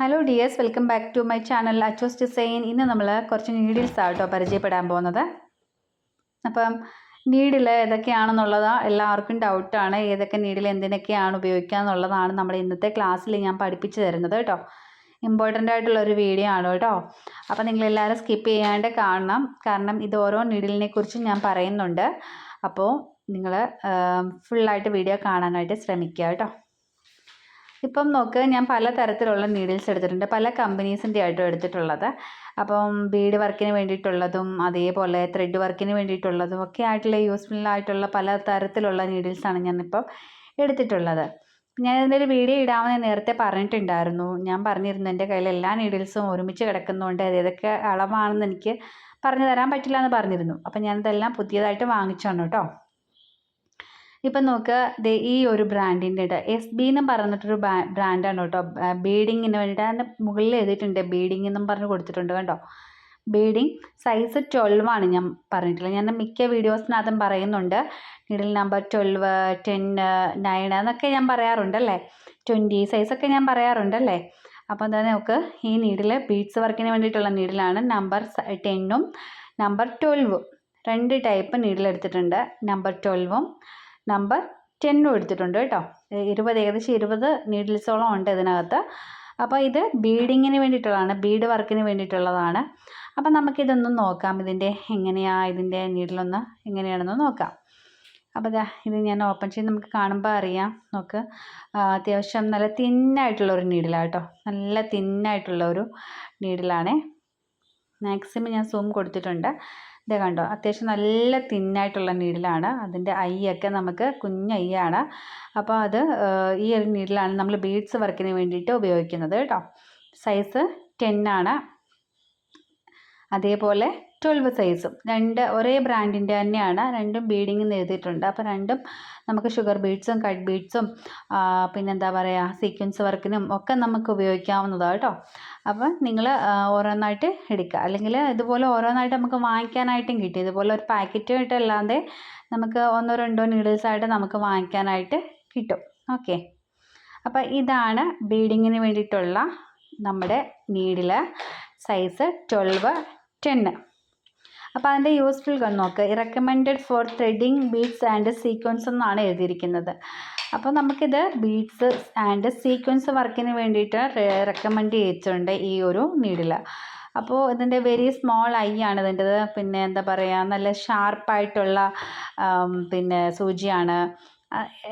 Hello dears welcome back to my channel Achoos design ഇന്ന് നമ്മൾ കുറച്ച് നീഡിൽസ് ആട്ടോ പരിചയപ്പെടാൻ പോകുന്നത്. അപ്പം നീഡിൽ ഏതൊക്കെയാണെന്നുള്ളത് എല്ലാവർക്കും ഡൗട്ടാണ് ഏതൊക്കെ നീഡിൽ എന്തിനൊക്കെയാണ് ഉപയോഗിക്കുക എന്നുള്ളതാണ് നമ്മുടെ ഇന്നത്തെ ക്ലാസ്സിൽ ഞാൻ പഠിപ്പിച്ചു തരുന്നത് കേട്ടോ. ഇമ്പോർട്ടന്റ് ആയിട്ടുള്ള ഒരു വീഡിയോ ആണ് കേട്ടോ. അപ്പോൾ നിങ്ങളെല്ലാവരും സ്കിപ്പ് ചെയ്യാണ്ട് കാണണം. കാരണം ഇത് ഓരോ നീഡിലിനെ കുറിച്ചും ഞാൻ പറയുന്നുണ്ട്. അപ്പോൾ നിങ്ങൾ ഫുള്ളായിട്ട് വീഡിയോ കാണാനായിട്ട് ശ്രമിക്കുക കേട്ടോ. ഇപ്പം നോക്ക് ഞാൻ പല തരത്തിലുള്ള നീഡിൽസ് എടുത്തിട്ടുണ്ട്. പല കമ്പനീസിന്റെ ആയിട്ടും എടുത്തിട്ടുള്ളത്. അപ്പം ബീഡ് വർക്കിന് വേണ്ടിയിട്ടുള്ളതും അതേപോലെ ത്രെഡ് വർക്കിന് വേണ്ടിയിട്ടുള്ളതും ഒക്കെ ആയിട്ടുള്ള യൂസ്ഫുൾ ആയിട്ടുള്ള പല തരത്തിലുള്ള നീഡിൽസാണ് ഞാനിപ്പം എടുത്തിട്ടുള്ളത്. ഞാൻ ഇതിന്റെ ഒരു വീഡിയോ ഇടാമെന്ന് നേരത്തെ പറഞ്ഞിട്ടുണ്ടായിരുന്നു. ഞാൻ പറഞ്ഞിരുന്നു എന്റെ കയ്യിൽ എല്ലാ നീഡിൽസും ഒരുമിച്ച് കിടക്കുന്നതുകൊണ്ട് അത് ഏതൊക്കെ അളവാണെന്ന് എനിക്ക് പറഞ്ഞു തരാൻ പറ്റില്ല എന്ന് പറഞ്ഞിരുന്നു. അപ്പം ഞാനിതെല്ലാം പുതിയതായിട്ട് വാങ്ങിച്ചാണ് കേട്ടോ. ഇപ്പം നോക്കുക ദേ ഈ ഒരു ബ്രാൻഡിന്റെ ഇട എസ് ബി എന്നും പറഞ്ഞിട്ടൊരു ബ്രാൻഡാണ് കേട്ടോ ബീഡിങ്ങിന് വേണ്ടിയിട്ട് അതിന്റെ മുകളിൽ എഴുതിയിട്ടുണ്ട് ബീഡിങ് എന്നും പറഞ്ഞ് കൊടുത്തിട്ടുണ്ട് കേട്ടോ ബീഡിങ് സൈസ് ട്വൽവ് ആണ് ഞാൻ പറഞ്ഞിട്ടുള്ളത്. ഞാൻ മിക്ക വീഡിയോസിനകത്തും പറയുന്നുണ്ട്. Needle number twelve ten nine എന്നൊക്കെ ഞാൻ പറയാറുണ്ടല്ലേ ട്വന്റി സൈസൊക്കെ ഞാൻ പറയാറുണ്ടല്ലേ അപ്പോൾ എന്താ നോക്ക് ഈ നീഡിൽ ബീഡ്സ് വർക്കിന് വേണ്ടിയിട്ടുള്ള നീഡിലാണ് നമ്പർ ടെന്നും നമ്പർ ട്വൽവും രണ്ട് ടൈപ്പ് നീഡിൽ എടുത്തിട്ടുണ്ട് നമ്പർ ട്വൽവും നമ്പർ ടെന്നും എടുത്തിട്ടുണ്ട് കേട്ടോ. ഇരുപത് ഏകദേശം ഇരുപത് നീഡിൽസോളം ഉണ്ട് ഇതിനകത്ത്. അപ്പോൾ ഇത് ബീഡിങ്ങിന് വേണ്ടിയിട്ടുള്ളതാണ് ബീഡ് വർക്കിന് വേണ്ടിയിട്ടുള്ളതാണ്. അപ്പം നമുക്കിതൊന്ന് നോക്കാം ഇതിന്റെ എങ്ങനെയാണ് ഇതിന്റെ നീഡിലൊന്ന് എങ്ങനെയാണെന്ന് നോക്കാം. അപ്പോൾ ഇതാ ഇത് ഞാൻ ഓപ്പൺ ചെയ്ത് നമുക്ക് കാണുമ്പോൾ അറിയാം. നോക്ക് അത്യാവശ്യം നല്ല തിന്നായിട്ടുള്ള ഒരു നീഡിലാണ് കേട്ടോ. നല്ല തിന്നായിട്ടുള്ള ഒരു നീഡിലാണേ മാക്സിമം ഞാൻ സൂം കൊടുത്തിട്ടുണ്ട്. ഇത് കണ്ടോ അത്യാവശ്യം നല്ല തിന്നായിട്ടുള്ള നീഡിലാണ് അതിന്റെ ഐയൊക്കെ നമുക്ക് കുഞ്ഞ് ഐയാണ് അപ്പോൾ അത് ഈ ഒരു നീഡിലാണ് നമ്മൾ ബീഡ്സ് വർക്കിന് വേണ്ടിയിട്ട് ഉപയോഗിക്കുന്നത് കേട്ടോ. സൈസ് ടെന്നാണ് അതേപോലെ ട്വൽവ് സൈസും രണ്ട് ഒരേ ബ്രാൻഡിന്റെ തന്നെയാണ്. രണ്ടും ബീഡിങ് എഴുതിയിട്ടുണ്ട്. അപ്പോൾ രണ്ടും നമുക്ക് ഷുഗർ ബീഡ്സും കട്ട് ബീഡ്സും പിന്നെന്താ പറയുക സീക്വൻസ് വർക്കിനും ഒക്കെ നമുക്ക് ഉപയോഗിക്കാവുന്നതാണ് കേട്ടോ. അപ്പോൾ നിങ്ങൾ ഓരോന്നായിട്ട് എടുക്കുക അല്ലെങ്കിൽ ഇതുപോലെ ഓരോന്നായിട്ട് നമുക്ക് വാങ്ങിക്കാനായിട്ടും കിട്ടി. ഇതുപോലെ ഒരു പാക്കറ്റ് ആയിട്ടല്ലാതെ നമുക്ക് ഒന്നോ രണ്ടോ നീഡിൽസായിട്ട് നമുക്ക് വാങ്ങിക്കാനായിട്ട് കിട്ടും. ഓക്കെ അപ്പോൾ ഇതാണ് ബീഡിങ്ങിന് വേണ്ടിയിട്ടുള്ള നമ്മുടെ നീഡിൽ സൈസ് ട്വൽവ് ടെന്ന് അപ്പോൾ അതിന്റെ യൂസ്ഫുൾ നോക്ക്. Recommended for threading beads and sequence എന്നാണ് എഴുതിയിരിക്കുന്നത്. അപ്പോൾ നമുക്കിത് ബീഡ്സ് ആൻഡ് സീക്വൻസ് വർക്കിന് വേണ്ടിയിട്ട് റെക്കമെൻഡ് ചെയ്തിട്ടുണ്ട് ഈ ഒരു നീഡിൽ അപ്പോൾ ഇതിന്റെ വെരി സ്മോൾ ഐ ആണ് ഇതിന്റെത് പിന്നെ എന്താ പറയുക നല്ല ഷാർപ്പായിട്ടുള്ള പിന്നെ സൂചിയാണ്.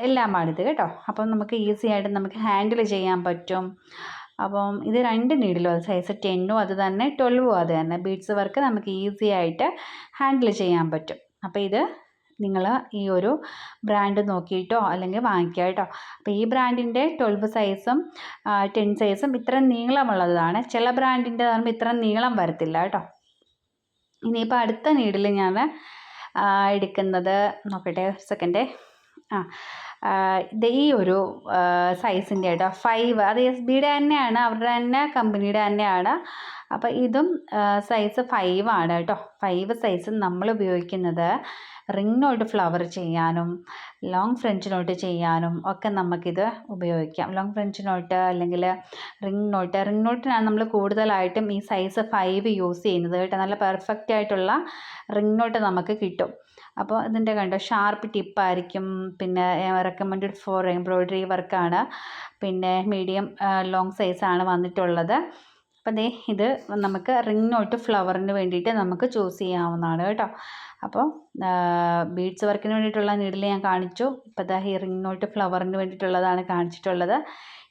എല്ലാമാണിത് കേട്ടോ. അപ്പം നമുക്ക് ഈസി ആയിട്ട് നമുക്ക് ഹാൻഡിൽ ചെയ്യാൻ പറ്റും. അപ്പം ഇത് രണ്ട് നീഡിലും അത് സൈസ് ടെന്നും അത് തന്നെ ട്വൽവും അത് തന്നെ. ബീഡ്സ് വർക്ക് നമുക്ക് ഈസി ആയിട്ട് ഹാൻഡിൽ ചെയ്യാൻ പറ്റും. അപ്പോൾ ഇത് നിങ്ങൾ ഈ ഒരു ബ്രാൻഡ് നോക്കിയിട്ടോ അല്ലെങ്കിൽ വാങ്ങിക്കുക കേട്ടോ. അപ്പോൾ ഈ ബ്രാൻഡിന്റെ ട്വൽവ് സൈസും ടെൻ സൈസും ഇത്ര നീളമുള്ളതാണ്. ചില ബ്രാൻഡിന്റെ പറയുമ്പോൾ ഇത്ര നീളം വരത്തില്ല കേട്ടോ. ഇനിയിപ്പോൾ അടുത്ത നീഡിൽ ഞാൻ എടുക്കുന്നത് നോക്കട്ടെ സെക്കൻഡേ ആ ഈ ഒരു സൈസിന്റെ കേട്ടോ. ഫൈവ് അത് എസ് ബിയുടെ തന്നെയാണ് അവരുടെ തന്നെ കമ്പനിയുടെ തന്നെയാണ്. അപ്പോൾ ഇതും സൈസ് ഫൈവ് ആണ് കേട്ടോ. ഫൈവ് സൈസ് നമ്മൾ ഉപയോഗിക്കുന്നത്. റിംഗ് നോട്ട് ഫ്ലവർ ചെയ്യാനും ലോങ് ഫ്രഞ്ചിനോട്ട് ചെയ്യാനും ഒക്കെ നമുക്കിത് ഉപയോഗിക്കാം. ലോങ് ഫ്രഞ്ചിനോട്ട് അല്ലെങ്കിൽ റിംഗ് നോട്ട്. റിംഗ് നോട്ടിനാണ് നമ്മൾ കൂടുതലായിട്ടും ഈ സൈസ് ഫൈവ് യൂസ് ചെയ്യുന്നത് കേട്ടോ. നല്ല പെർഫെക്റ്റ് ആയിട്ടുള്ള റിംഗ് നോട്ട് നമുക്ക് കിട്ടും. അപ്പോൾ ഇതിന്റെ കണ്ടോ ഷാർപ്പ് ടിപ്പായിരിക്കും പിന്നെ റെക്കമെൻഡ് ഫോർ എംബ്രോയ്ഡറി വർക്കാണ് പിന്നെ മീഡിയം ലോങ് സൈസാണ് വന്നിട്ടുള്ളത്. അപ്പം ദേ ഇത് നമുക്ക് റിംഗ് നോട്ട് ഫ്ലവറിന് വേണ്ടിയിട്ട് നമുക്ക് ചൂസ് ചെയ്യാവുന്നതാണ് കേട്ടോ. അപ്പോൾ ബീഡ്സ് വർക്കിന് വേണ്ടിയിട്ടുള്ള നീഡിൽ ഞാൻ കാണിച്ചു. ഇപ്പോൾ ദാ ഹിയറിംഗ് നോട്ട് ഫ്ലവറിന് വേണ്ടിയിട്ടുള്ളതാണ് കാണിച്ചിട്ടുള്ളത്.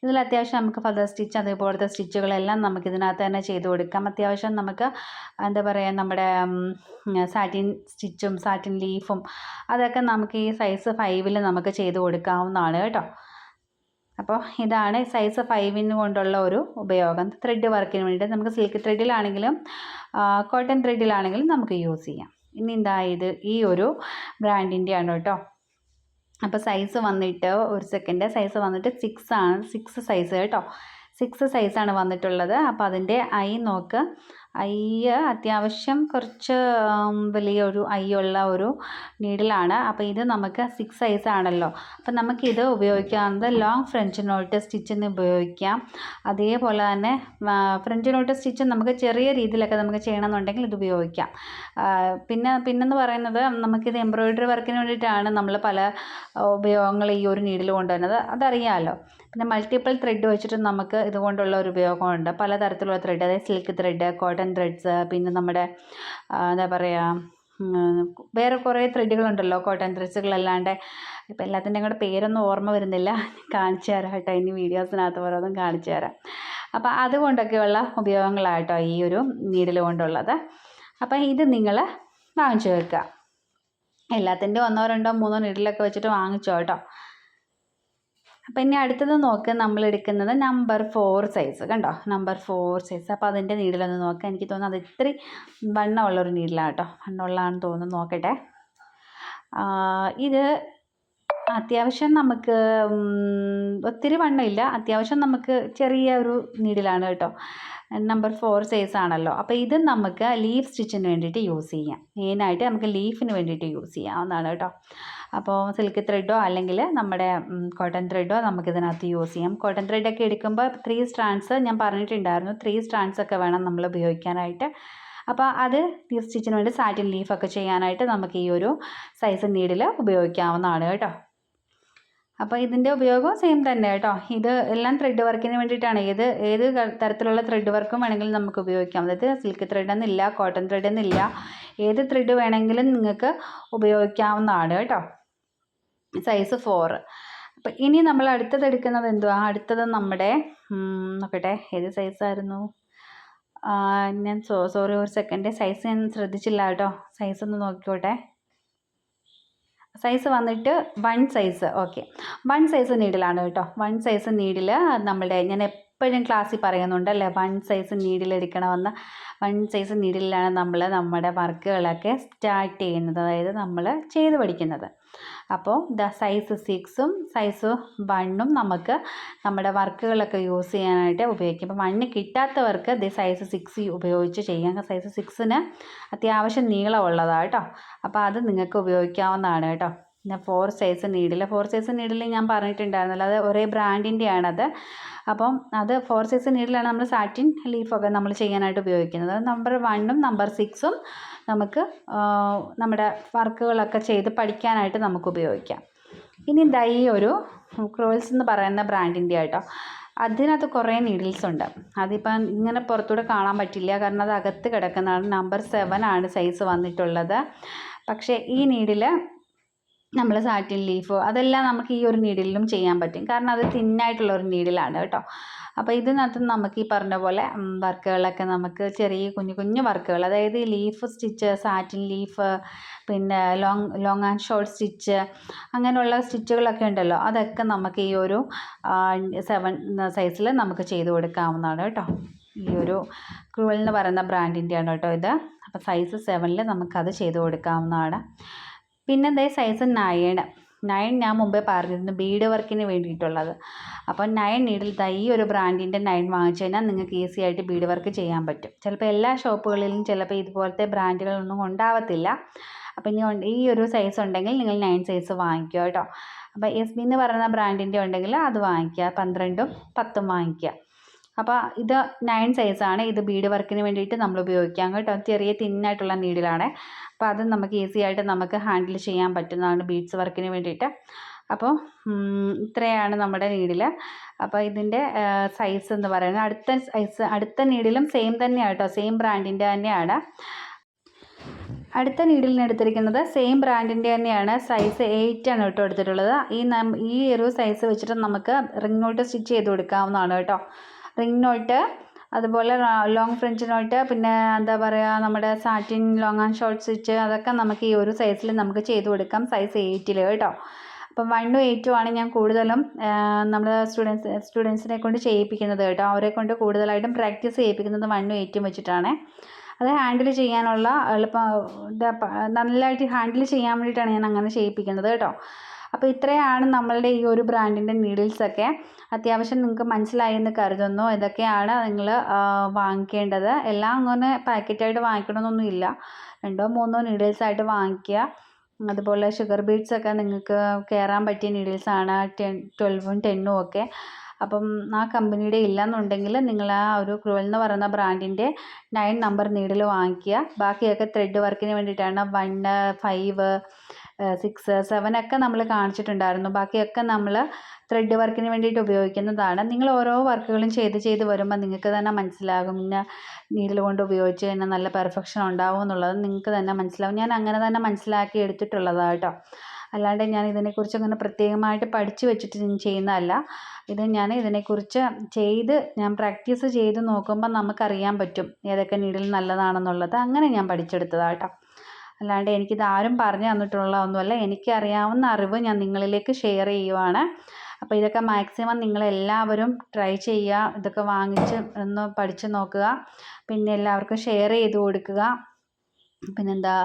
ഇതിൽ അത്യാവശ്യം നമുക്ക് ഫദർ സ്റ്റിച്ച് അതേപോലത്തെ സ്റ്റിച്ചുകളെല്ലാം നമുക്ക് ഇതിനകത്ത് തന്നെ ചെയ്ത് കൊടുക്കാം. അത്യാവശ്യം നമുക്ക് എന്താ പറയുക നമ്മുടെ സാറ്റിൻ സ്റ്റിച്ചും സാറ്റിൻ ലീഫും അതൊക്കെ നമുക്ക് ഈ സൈസ് ഫൈവിൽ നമുക്ക് ചെയ്ത് കൊടുക്കാവുന്നതാണ് കേട്ടോ. അപ്പോൾ ഇതാണ് സൈസ് ഫൈവിന് കൊണ്ടുള്ള ഒരു ഉപയോഗം. ത്രെഡ് വർക്കിന് വേണ്ടിയിട്ട് നമുക്ക് സിൽക്ക് ത്രെഡിലാണെങ്കിലും കോട്ടൺ ത്രെഡിലാണെങ്കിലും നമുക്ക് യൂസ് ചെയ്യാം. ഇനി എന്താ ഈ ഒരു ബ്രാൻഡിന്റെയാണ് കേട്ടോ. അപ്പോൾ സൈസ് വന്നിട്ട് ഒരു സെക്കൻഡ് സൈസ് വന്നിട്ട് സിക്സ് ആണ്. സിക്സ് സൈസ് കേട്ടോ. സിക്സ് സൈസാണ് വന്നിട്ടുള്ളത്. അപ്പോൾ അതിന്റെ ഐ നോക്ക്. ഐ അത്യാവശ്യം കുറച്ച് വലിയൊരു ഉള്ള ഒരു നീഡിലാണ് അപ്പോൾ ഇത് നമുക്ക് സിക്സ് സൈസ് ആണല്ലോ. അപ്പോൾ നമുക്കിത് ഉപയോഗിക്കാവുന്നത് ലോങ് ഫ്രഞ്ച് നോട്ട് സ്റ്റിച്ചിന് ഉപയോഗിക്കാം. അതേപോലെ തന്നെ ഫ്രഞ്ച് നോട്ട് സ്റ്റിച്ച് നമുക്ക് ചെറിയ രീതിയിലൊക്കെ നമുക്ക് ചെയ്യണമെന്നുണ്ടെങ്കിൽ ഇത് ഉപയോഗിക്കാം. പിന്നെ പിന്നെന്ന് പറയുന്നത് നമുക്കിത് എംബ്രോയിഡറി വർക്കിന് വേണ്ടിയിട്ടാണ് നമ്മൾ പല ഉപയോഗങ്ങൾ ഈ ഒരു നീഡിൽ കൊണ്ടുവരുന്നത്. അതറിയാമല്ലോ പിന്നെ മൾട്ടിപ്പിൾ ത്രെഡ് വെച്ചിട്ട് നമുക്ക് ഇതുകൊണ്ടുള്ള ഒരു ഉപയോഗമുണ്ട്. പലതരത്തിലുള്ള ത്രെഡ് അതായത് സിൽക്ക് ത്രെഡ് കോട്ടൺ ത്രെഡ്സ് പിന്നെ നമ്മുടെ എന്താ പറയുക വേറെ കുറേ ത്രെഡുകളുണ്ടല്ലോ കോട്ടൺ ത്രെഡ്സുകളല്ലാണ്ട് ഇപ്പം എല്ലാത്തിന്റെയും കൂടെ പേരൊന്നും ഓർമ്മ വരുന്നില്ല. കാണിച്ചു തരാം കേട്ടോ ഇനി വീഡിയോസിനകത്ത് ഓരോന്നും കാണിച്ചു തരാം. അപ്പോൾ അതുകൊണ്ടൊക്കെയുള്ള ഉപയോഗങ്ങളായിട്ടോ ഈ ഒരു നീഡിൽ കൊണ്ടുള്ളത്. അപ്പം ഇത് നിങ്ങൾ വാങ്ങിച്ചു വെക്കുക. എല്ലാത്തിന്റെയും ഒന്നോ രണ്ടോ മൂന്നോ നീഡിലൊക്കെ വെച്ചിട്ട് വാങ്ങിച്ചോ കേട്ടോ. അപ്പോൾ ഇനി അടുത്തത് നോക്ക് നമ്മൾ എടുക്കുന്നത് നമ്പർ ഫോർ സൈസ് കണ്ടോ? നമ്പർ ഫോർ സൈസ് അപ്പോൾ അതിന്റെ നീഡിലൊന്ന് നോക്കാം. എനിക്ക് തോന്നുന്നു അത് ഇത്തിരി വണ്ണമുള്ളൊരു നീഡിലാണ് കേട്ടോ. വണ്ണമുള്ളതാണെന്ന് തോന്നുന്നു. നോക്കട്ടെ. ഇത് അത്യാവശ്യം നമുക്ക് ഒത്തിരി വണ്ണമില്ല. അത്യാവശ്യം നമുക്ക് ചെറിയ ഒരു നീഡിലാണ് കേട്ടോ. നമ്പർ ഫോർ സൈസ് ആണല്ലോ. അപ്പോൾ ഇത് നമുക്ക് ലീഫ് സ്റ്റിച്ചിന് വേണ്ടിയിട്ട് യൂസ് ചെയ്യാം. മെയിനായിട്ട് നമുക്ക് ലീഫിന് വേണ്ടിയിട്ട് യൂസ് ചെയ്യാവുന്നതാണ് കേട്ടോ. അപ്പോൾ സിൽക്ക് ത്രെഡോ അല്ലെങ്കിൽ നമ്മുടെ കോട്ടൺ ത്രെഡോ നമുക്കിതിനകത്ത് യൂസ് ചെയ്യാം. കോട്ടൺ ത്രെഡൊക്കെ എടുക്കുമ്പോൾ ത്രീ സ്ട്രാൻഡ്സ് ഞാൻ പറഞ്ഞിട്ടുണ്ടായിരുന്നു. ത്രീ സ്ട്രാൻഡ്സ് ഒക്കെ വേണം നമ്മൾ ഉപയോഗിക്കാനായിട്ട്. അപ്പോൾ അത് സ്റ്റിച്ചിന് വേണ്ടി സാറ്റിൻ ലീഫൊക്കെ ചെയ്യാനായിട്ട് നമുക്ക് ഈ ഒരു സൈസ് നീഡിൽ ഉപയോഗിക്കാവുന്നതാണ് കേട്ടോ. അപ്പോൾ ഇതിന്റെ ഉപയോഗം സെയിം തന്നെ കേട്ടോ. ഇത് എല്ലാം ത്രെഡ് വർക്കിന് വേണ്ടിയിട്ടാണ്. ഏത് ഏത് തരത്തിലുള്ള ത്രെഡ് വർക്കും വേണമെങ്കിലും നമുക്ക് ഉപയോഗിക്കാം. അതായത് സിൽക്ക് ത്രെഡ് എന്നില്ല കോട്ടൺ ത്രെഡ് എന്നില്ല ഏത് ത്രെഡ് വേണമെങ്കിലും നിങ്ങൾക്ക് ഉപയോഗിക്കാവുന്നതാണ് കേട്ടോ. സൈസ് ഫോർ അപ്പം ഇനി നമ്മൾ അടുത്തത് എടുക്കുന്നത് എന്തുവാ? അടുത്തത് നമ്മുടെ നോക്കട്ടെ ഏത് സൈസായിരുന്നു ഞാൻ സോ സോറി ഒരു സെക്കൻഡ് സൈസ് ഞാൻ ശ്രദ്ധിച്ചില്ല കേട്ടോ. സൈസ് ഒന്ന് നോക്കിക്കോട്ടെ. സൈസ് വന്നിട്ട് one size okay one size നീഡിലാണ് കേട്ടോ. വൺ സൈസ് നീഡിൽ നമ്മുടെ ഞാൻ എപ്പോഴും ക്ലാസ്സിൽ പറയുന്നുണ്ട് അല്ലേ? വൺ സൈസ് നീഡിൽ എടുക്കണമെന്ന്. വൺ സൈസ് നീഡിലാണ് നമ്മൾ നമ്മുടെ വർക്കുകളൊക്കെ സ്റ്റാർട്ട് ചെയ്യുന്നത്. അതായത് നമ്മൾ ചെയ്ത് പഠിക്കുന്നത്. അപ്പോൾ ദ സൈസ് സിക്സും സൈസ് വണ്ണും നമുക്ക് നമ്മുടെ വർക്കുകളൊക്കെ യൂസ് ചെയ്യാനായിട്ട് ഉപയോഗിക്കും. ഇപ്പോൾ വണ്ണ് കിട്ടാത്തവർക്ക് ദ സൈസ് സിക്സ് ഉപയോഗിച്ച് ചെയ്യാം. സൈസ് സിക്സിന് അത്യാവശ്യം നീളമുള്ളതാണ് കേട്ടോ. അപ്പോൾ അത് നിങ്ങൾക്ക് ഉപയോഗിക്കാവുന്നതാണ് കേട്ടോ. പിന്നെ four size needle four size needle ഞാൻ പറഞ്ഞിട്ടുണ്ടായിരുന്നല്ലോ അത് ഒരേ ബ്രാൻഡിന്റെയാണത് അപ്പം അത് ഫോർ സൈസ് നീഡിലാണ് നമ്മൾ സാറ്റിൻ ലീഫൊക്കെ നമ്മൾ ചെയ്യാനായിട്ട് ഉപയോഗിക്കുന്നത്. നമ്പർ വണ്ണും നമ്പർ സിക്സും നമുക്ക് നമ്മുടെ വർക്കുകളൊക്കെ ചെയ്ത് പഠിക്കാനായിട്ട് നമുക്ക് ഉപയോഗിക്കാം. ഇനി ദൈ ഒരു ക്രോൾസ് എന്ന് പറയുന്ന ബ്രാൻഡിന്റെ ആയിട്ടോ അതിനകത്ത് കുറേ നീഡിൽസ് ഉണ്ട്. അതിപ്പം ഇങ്ങനെ പുറത്തൂടെ കാണാൻ പറ്റില്ല. കാരണം അത് അകത്ത് കിടക്കുന്നതാണ്. നമ്പർ സെവൻ ആണ് സൈസ് വന്നിട്ടുള്ളത്. പക്ഷേ ഈ നീഡിൽ നമ്മൾ സാറ്റിൻ ലീഫ് അതെല്ലാം നമുക്ക് ഈ ഒരു നീഡിലും ചെയ്യാൻ പറ്റും. കാരണം അത് തിന്നായിട്ടുള്ള ഒരു നീഡിലാണ് കേട്ടോ. അപ്പോൾ ഇതിനകത്ത് നമുക്ക് ഈ പറഞ്ഞ പോലെ വർക്കുകളൊക്കെ നമുക്ക് ചെറിയ കുഞ്ഞു കുഞ്ഞു വർക്കുകൾ. അതായത് ഈ ലീഫ് സ്റ്റിച്ച് സാറ്റിൻ ലീഫ് പിന്നെ long long and short stitch അങ്ങനെയുള്ള സ്റ്റിച്ചുകളൊക്കെ ഉണ്ടല്ലോ. അതൊക്കെ നമുക്ക് ഈ ഒരു സെവൻ സൈസിൽ നമുക്ക് ചെയ്ത് കൊടുക്കാവുന്നതാണ് കേട്ടോ. ഈ ഒരു ക്രൂവൽ എന്ന് പറയുന്ന ബ്രാൻഡിന്റെയാണ് കേട്ടോ ഇത്. അപ്പോൾ സൈസ് സെവനിൽ നമുക്കത് ചെയ്ത് കൊടുക്കാവുന്നതാണ്. പിന്നെ ദേ സൈസ് നയൻ നയൻ ഞാൻ മുമ്പേ പറഞ്ഞിരുന്നു ബീഡ് വർക്കിന് വേണ്ടിയിട്ടുള്ളത്. അപ്പോൾ നയൻ നീഡിൽ ഈ ഒരു ബ്രാൻഡിന്റെ നയൻ വാങ്ങിച്ചു കഴിഞ്ഞാൽ നിങ്ങൾക്ക് ഈസി ആയിട്ട് ബീഡ് വർക്ക് ചെയ്യാൻ പറ്റും. ചിലപ്പോൾ എല്ലാ ഷോപ്പുകളിലും ചിലപ്പോൾ ഇതുപോലത്തെ ബ്രാൻഡുകളൊന്നും ഉണ്ടാവത്തില്ല. അപ്പോൾ ഇനി ഈ ഒരു സൈസ് ഉണ്ടെങ്കിൽ നിങ്ങൾ നയൻ സൈസ് വാങ്ങിക്കുക കേട്ടോ. അപ്പോൾ എസ് ബി എന്ന് പറയുന്ന ബ്രാൻഡിന്റെ ഉണ്ടെങ്കിൽ അത് വാങ്ങിക്കുക പന്ത്രണ്ടും പത്തും വാങ്ങിക്കുക. അപ്പോൾ ഇത് നയൻ സൈസാണ് ഇത് ബീഡ് വർക്കിന് വേണ്ടിയിട്ട് നമ്മൾ ഉപയോഗിക്കാം കേട്ടോ. ചെറിയ തിന്നായിട്ടുള്ള നീഡിലാണ് അപ്പോൾ അത് നമുക്ക് ഈസി ആയിട്ട് നമുക്ക് ഹാൻഡിൽ ചെയ്യാൻ പറ്റുന്നതാണ് ബീഡ്സ് വർക്കിന് വേണ്ടിയിട്ട്. അപ്പോൾ ഇത്രയാണ് നമ്മുടെ നീഡിൽ അപ്പോൾ ഇതിന്റെ സൈസ് എന്ന് പറയുന്നത് അടുത്ത സൈസ് അടുത്ത നീഡിലും സെയിം തന്നെയാണ് കേട്ടോ. സെയിം ബ്രാൻഡിന്റെ തന്നെയാണ്. അടുത്ത നീഡിലിന് എടുത്തിരിക്കുന്നത് സെയിം ബ്രാൻഡിന്റെ തന്നെയാണ്. സൈസ് എയ്റ്റ് ആണ് കേട്ടോ എടുത്തിട്ടുള്ളത്. ഈ ഈ ഒരു സൈസ് വെച്ചിട്ട് നമുക്ക് റിംഗ് നോട്ട് സ്റ്റിച്ച് ചെയ്ത് കൊടുക്കാവുന്നതാണ് കേട്ടോ. റിംഗ് നോട്ട് അതുപോലെ ലോങ് ഫ്രഞ്ച് നോട്ട് പിന്നെ എന്താ പറയുക നമ്മുടെ satin long and short stitch അതൊക്കെ നമുക്ക് ഈ ഒരു സൈസിൽ നമുക്ക് ചെയ്ത് കൊടുക്കാം സൈസ് എയ്റ്റിൽ കേട്ടോ. അപ്പം വണ്ണും എയ്റ്റും ആണ് ഞാൻ കൂടുതലും നമ്മുടെ സ്റ്റുഡൻസ് സ്റ്റുഡൻസിനെ കൊണ്ട് ചെയ്യിപ്പിക്കുന്നത് കേട്ടോ. അവരെ കൊണ്ട് കൂടുതലായിട്ടും പ്രാക്ടീസ് ചെയ്യിപ്പിക്കുന്നത് വണ്ണും എയ്റ്റും വെച്ചിട്ടാണ്. അത് ഹാൻഡിൽ ചെയ്യാനുള്ള എളുപ്പം നല്ലതായിട്ട് ഹാൻഡിൽ ചെയ്യാൻ വേണ്ടിയിട്ടാണ് ഞാൻ അങ്ങനെ ചെയ്യിപ്പിക്കുന്നത് കേട്ടോ. അപ്പോൾ ഇത്രയാണ് നമ്മളുടെ ഈ ഒരു ബ്രാൻഡിന്റെ നീഡിൽസൊക്കെ അത്യാവശ്യം നിങ്ങൾക്ക് മനസ്സിലായി എന്ന് കരുതുന്നു. ഇതൊക്കെയാണ് നിങ്ങൾ വാങ്ങിക്കേണ്ടത്. എല്ലാം അങ്ങനെ പാക്കറ്റായിട്ട് വാങ്ങിക്കണമെന്നൊന്നുമില്ല രണ്ടോ മൂന്നോ നീഡിൽസ് ആയിട്ട് വാങ്ങിക്കുക. അതുപോലെ ഷുഗർ ബീഡ്സ് ഒക്കെ നിങ്ങൾക്ക് കയറാൻ പറ്റിയ നീഡിൽസാണ് ടെൻ ട്വൽവും ടെന്നും ഒക്കെ. അപ്പം ആ കമ്പനിയുടെ ഇല്ലയെന്നുണ്ടെങ്കിൽ നിങ്ങൾ ആ ഒരു ക്രൂവൽ എന്ന് പറയുന്ന ബ്രാൻഡിന്റെ നയൻ നമ്പർ നീഡിൽ വാങ്ങിക്കുക. ബാക്കിയൊക്കെ ത്രെഡ് വർക്കിന് വേണ്ടിയിട്ടാണ്. വണ് ഫൈവ് സിക്സ് സെവൻ ഒക്കെ നമ്മൾ കാണിച്ചിട്ടുണ്ടായിരുന്നു. ബാക്കിയൊക്കെ നമ്മൾ ത്രെഡ് വർക്കിന് വേണ്ടിയിട്ട് ഉപയോഗിക്കുന്നതാണ്. നിങ്ങൾ ഓരോ വർക്കുകളും ചെയ്ത് ചെയ്ത് വരുമ്പോൾ നിങ്ങൾക്ക് തന്നെ മനസ്സിലാകും. ഇന്ന നീഡിൽ കൊണ്ട് ഉപയോഗിച്ച് കഴിഞ്ഞാൽ നല്ല പെർഫെക്ഷൻ ഉണ്ടാവും എന്നുള്ളത് നിങ്ങൾക്ക് തന്നെ മനസ്സിലാവും. ഞാൻ അങ്ങനെ തന്നെ മനസ്സിലാക്കി എടുത്തിട്ടുള്ളതാണ് കേട്ടോ. അല്ലാണ്ട് ഞാൻ ഇതിനെക്കുറിച്ച് അങ്ങനെ പ്രത്യേകമായിട്ട് പഠിച്ചു വെച്ചിട്ട് ചെയ്യുന്നതല്ല. ഇത് ഞാൻ ഇതിനെക്കുറിച്ച് ചെയ്ത് ഞാൻ പ്രാക്ടീസ് ചെയ്ത് നോക്കുമ്പോൾ നമുക്കറിയാൻ പറ്റും ഏതൊക്കെ നീഡിൽ നല്ലതാണെന്നുള്ളത്. അങ്ങനെ ഞാൻ പഠിച്ചെടുത്തതാണ് കേട്ടോ. അല്ലാണ്ട് എനിക്കിത് ആരും പറഞ്ഞു തന്നിട്ടുള്ള ഒന്നുമല്ല. എനിക്കറിയാവുന്ന അറിവ് ഞാൻ നിങ്ങളിലേക്ക് ഷെയർ ചെയ്യുവാണ്. അപ്പോൾ ഇതൊക്കെ മാക്സിമം നിങ്ങളെല്ലാവരും ട്രൈ ചെയ്യുക. ഇതൊക്കെ വാങ്ങിച്ച് ഒന്ന് പഠിച്ച് നോക്കുക. പിന്നെ എല്ലാവർക്കും ഷെയർ ചെയ്ത് കൊടുക്കുക. പിന്നെന്താ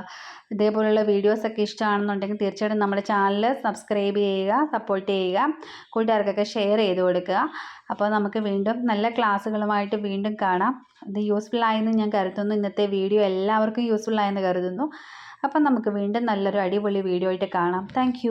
ഇതേപോലുള്ള വീഡിയോസൊക്കെ ഇഷ്ടമാണെന്നുണ്ടെങ്കിൽ തീർച്ചയായിട്ടും നമ്മുടെ ചാനൽ സബ്സ്ക്രൈബ് ചെയ്യുക സപ്പോർട്ട് ചെയ്യുക. കൂട്ടുകാർക്കൊക്കെ ഷെയർ ചെയ്ത് കൊടുക്കുക. അപ്പോൾ നമുക്ക് വീണ്ടും നല്ല ക്ലാസ്സുകളുമായിട്ട് വീണ്ടും കാണാം. ഇത് യൂസ്ഫുൾ ആയെന്ന് ഞാൻ കരുതുന്നു. ഇന്നത്തെ വീഡിയോ എല്ലാവർക്കും യൂസ്ഫുൾ ആയെന്ന് കരുതുന്നു. അപ്പം നമുക്ക് വീണ്ടും നല്ലൊരു അടിപൊളി വീഡിയോ ആയിട്ട് കാണാം. താങ്ക്